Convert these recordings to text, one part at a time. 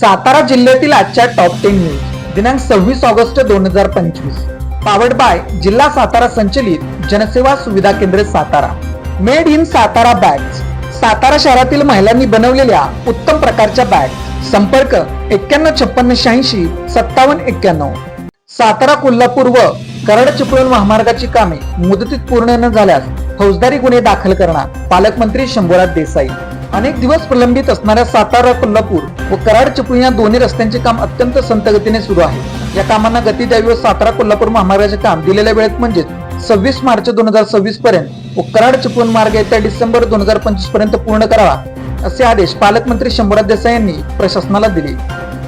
सातारा जिल्ह्यातील आजच्या top ten news दिनांक सव्वीस ऑगस्ट दोन हजार पंचवीस. पावर्ड बाय जिल्हा सातारा संचलित जनसेवा सुविधा केंद्र Satara. Made in Satara bags Satara शहरातील महिलांनी बनवलेल्या उत्तम प्रकारच्या बॅग संपर्क एक्क्याण्णव छप्पन्न शहाऐंशी सत्तावन्न एक्क्याण्णव. सातारा कोल्हापूर व कराड चिपळूण महामार्गाची कामे मुदतीत पूर्ण न झाल्यास फौजदारी गुन्हे दाखल करणार पालकमंत्री शंभूराज देसाई. अनेक दिवस प्रलंबित असणाऱ्या सातारा कोल्हापूर व कराड चिपळूण या दोन्ही रस्त्यांचे काम अत्यंत संत गतीने सुरू आहे. या कामांना गती द्यावी व सातारा कोल्हापूर महामार्गाचे काम दिलेल्या वेळेत म्हणजेच सव्वीस मार्च दोन हजार सव्वीस पर्यंत व कराड चिपळूण मार्ग येत्या डिसेंबर दोन हजार पंचवीसपर्यंत पूर्ण करावा असे आदेश पालकमंत्री शंभूराज देसाई यांनी प्रशासनाला दिले.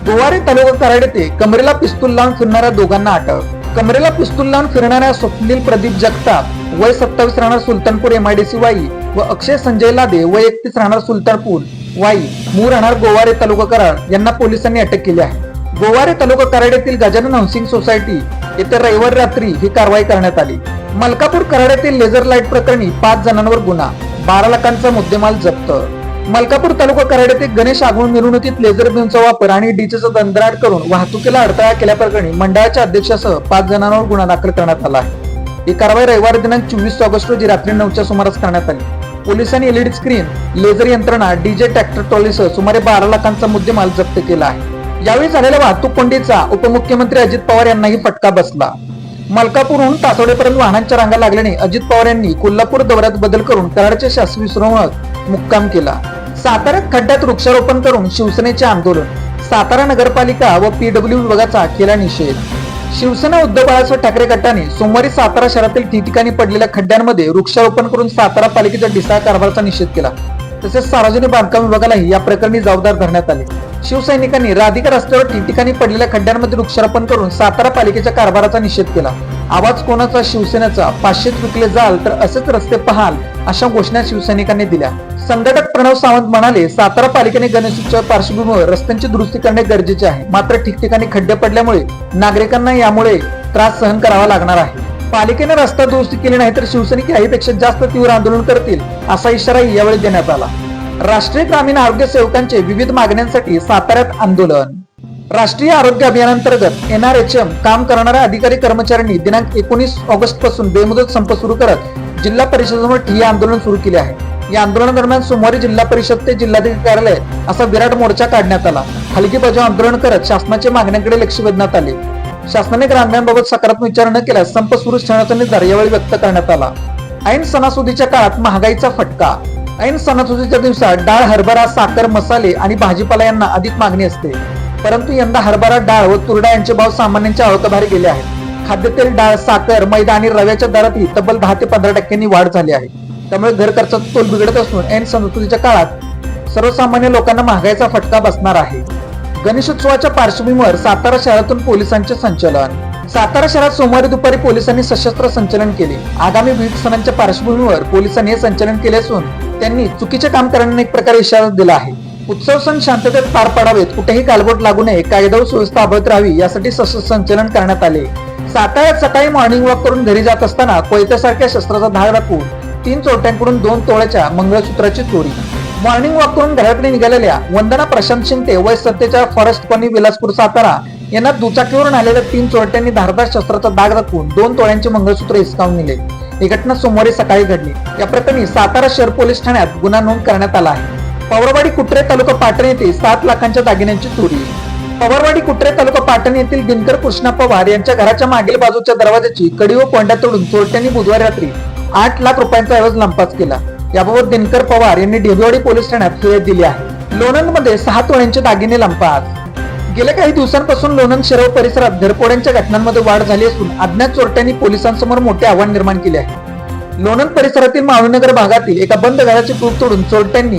गोवारे तालुका कराड येथे कमरेला पिस्तूल लावून फिरणाऱ्या दोघांना अटक कमरेला पिस्तूल लावून फिरणाऱ्या स्वप्नील प्रदीप जगताप वय सत्तावीस राहणार सुलतानपूर एमआयडीसी वाई व अक्षय संजय लादे वय एकतीस राहणार सुलतानपूर वाई. मूळ राहणार गोवारे तालुका कराड. यांना पोलिसांनी अटक केली आहे. गोवारे तालुका कराड येथील गजानन हाऊसिंग सोसायटी येथे रविवार रात्री ही कारवाई करण्यात आली. मलकापूर कराड येथील लेझर लाइट प्रकरणी पाच जणांवर गुन्हा. बारा लाखांचा मुद्देमाल जप्त. मलकापूर तालुका कराड येथे गणेश आगमन मिरवणुकीत लेझर बीमचा वापर आणि डीजेचा दंदराट करून वाहतुकीला अडथळा केल्याप्रकरणी मंडळाच्या अध्यक्षासह पाच जणांवर गुन्हा दाखल करण्यात आला आहे. ही कारवाई रविवार दिनांक चोवीस ऑगस्ट रोजी रात्री नऊच्या सुमारास करण्यात आली. पोलिसांनी एलईडी स्क्रीन लेझर यंत्रणा डीजे ट्रॅक्टर ट्रॉलीसह सुमारे बारा लाखांचा मुद्देमाल जप्त केला आहे. यावेळी झालेल्या वाहतूक कोंडीचा उपमुख्यमंत्री अजित पवार यांनाही फटका बसला. मलकापूरहून तासोडेपर्यंत वाहनांच्या रांगा लागल्याने अजित पवार यांनी कोल्हापूर दौऱ्यात बदल करून कराडच्या शासकीय विश्रामत मुक्काम केला. साताऱ्यात खड्ड्यात वृक्षारोपण करून शिवसेनेचे आंदोलन. सातारा नगरपालिका व पीडब्ल्यू विभागाचा केला निषेध. शिवसेना उद्धव बाळासाहेब ठाकरे गटाने सोमवारी सातारा शहरातील ठिकठिकाणी पडलेल्या खड्ड्यांमध्ये वृक्षारोपण करून सातारा पालिकेच्या ढिसाळ कारभाराचा निषेध केला. तसेच सार्वजनिक बांधकाम विभागालाही या प्रकरणी जबाबदार धरण्यात आले. शिवसैनिकांनी राधिका रस्त्यावर ठिकठिकाणी पडलेल्या खड्ड्यांमध्ये वृक्षारोपण करून सातारा पालिकेच्या कारभाराचा निषेध केला. आवाज कोणाचा? शिवसेनेचा. पाचशेत विकले जाल तर असेच रस्ते पाहाल अशा घोषणा शिवसैनिकांनी दिल्या. संघटक प्रणव सावंत म्हणाले सातारा पालिकेने गणेशोत्सव पार्श्वभूमीवर रस्त्यांची दुरुस्ती करणे गरजेचे आहे. मात्र ठिकठिकाणी खड्डे पडल्यामुळे नागरिकांना यामुळे त्रास सहन करावा लागणार आहे. पालिकेने रस्ता दुरुस्ती केली नाही तर शिवसैनिक याहीपेक्षा जास्त तीव्र आंदोलन करतील असा इशाराही यावेळी देण्यात आला. राष्ट्रीय ग्रामीण आरोग्य सेवकांचे विविध मागण्यांसाठी साताऱ्यात आंदोलन. राष्ट्रीय आरोग्य अभियानांतर्गत एनआरएचएम काम करणाऱ्या अधिकारी कर्मचाऱ्यांनी दिनांक एकोणीस ऑगस्टपासून बेमुदत संप सुरू करत जिल्हा परिषदेसमोर ठिय्या आंदोलन सुरू केले आहे. या आंदोलनादरम्यान सोमवारी जिल्हा परिषद ते जिल्हाधिकारी कार्यालय असा विराट मोर्चा काढण्यात आला. हलकी बजाव आंदोलन करत शासनाच्या मागण्यांकडे लक्ष वेधण्यात आले. शासनाने ग्रामीणांबाबत सकारात्मक विचार न केल्यास संप सुरूच ठेवण्याचा निर्धार यावेळी व्यक्त करण्यात आला. ऐन सणासुदीच्या काळात महागाईचा फटका. ऐन सणासुदीच्या दिवसात डाळ हरभरा साखर मसाले आणि भाजीपाला यांना अधिक मागणी असते. परंतु यंदा हरभरा डाळ व तुरडा यांचे भाव सामान्यांच्या आवकाबाहेर गेले आहेत. खाद्यतेल डाळ साखर मैदा आणि रव्याच्या दरातही तब्बल दहा ते पंधरा टक्क्यांनी वाढ झाली आहे. त्यामुळे घर खर्चाचा तोल बिघडत असून ऐन संस्कृतीच्या काळात सर्वसामान्य लोकांना महागाईचा फटका बसणार आहे. गणेशोत्सवाच्या पार्श्वभूमीवर सातारा शहरातून पोलिसांचे संचलन. सातारा शहरात सोमवारी दुपारी पोलिसांनी सशस्त्र संचलन केले. आगामी विविध सणांच्या पार्श्वभूमीवर पोलिसांनी हे संचलन केले असून त्यांनी चुकीचे काम करण्याने एक प्रकारे इशारा दिला आहे. उत्सव सण शांततेत पार पाडावेत. कुठेही गालबोट लागू नये. कायदा व सुव्यवस्था अभत राहावी यासाठी सशस्त्र संचलन करण्यात आले. साताऱ्यात सकाळी मॉर्निंग वॉक करून घरी जात असताना कोयत्यासारख्या शस्त्राचा धाग दाखवून तीन चोरट्यांकडून दोन तोळ्याच्या मंगळसूत्राची चोरी. मॉर्निंग वॉक करून घराकडे निघालेल्या वंदना प्रशांत शिंदे वय सत्तेच्या फॉरेस्ट कॉलनी विलासपूर सातारा यांना दुचाकीवरून आलेल्या तीन चोरट्यांनी धारदार शस्त्राचा दाग दाखवून दोन तोळ्यांचे मंगळसूत्र हिसकावून नेले. ही घटना सोमवारी सकाळी घडली. या प्रकरणी सातारा शहर पोलीस ठाण्यात गुन्हा नोंद करण्यात आला आहे. पवारवाडी कुट्रे तालुका पाटण येथे सात लाखांच्या दागिन्यांची चोरी. पवारवाडी कुट्रे तालुका पाटण येथील दिनकर कृष्णा पवार यांच्या घराच्या मागील बाजूच्या दरवाजाची कडी व कोंड्या तोडून चोरट्यांनी बुधवारी रात्री आठ लाख रुपयांचा ऐवज लंपास केला. याबाबत दिनकर पवार यांनी ढेबेवाडी पोलीस ठाण्यात फिर्याद दिली आहे. लोणंदमध्ये सहा तोळ्यांचे दागिने लंपास. गेल्या काही दिवसांपासून लोणंद शहर परिसरात घरपोड्यांच्या घटनांमध्ये वाढ झाली असून अज्ञात चोरट्यांनी पोलिसांसमोर मोठे आव्हान निर्माण केले आहे. लोणंद परिसरातील मावळीनगर भागातील एका बंद घराची तूट तोडून चोरट्यांनी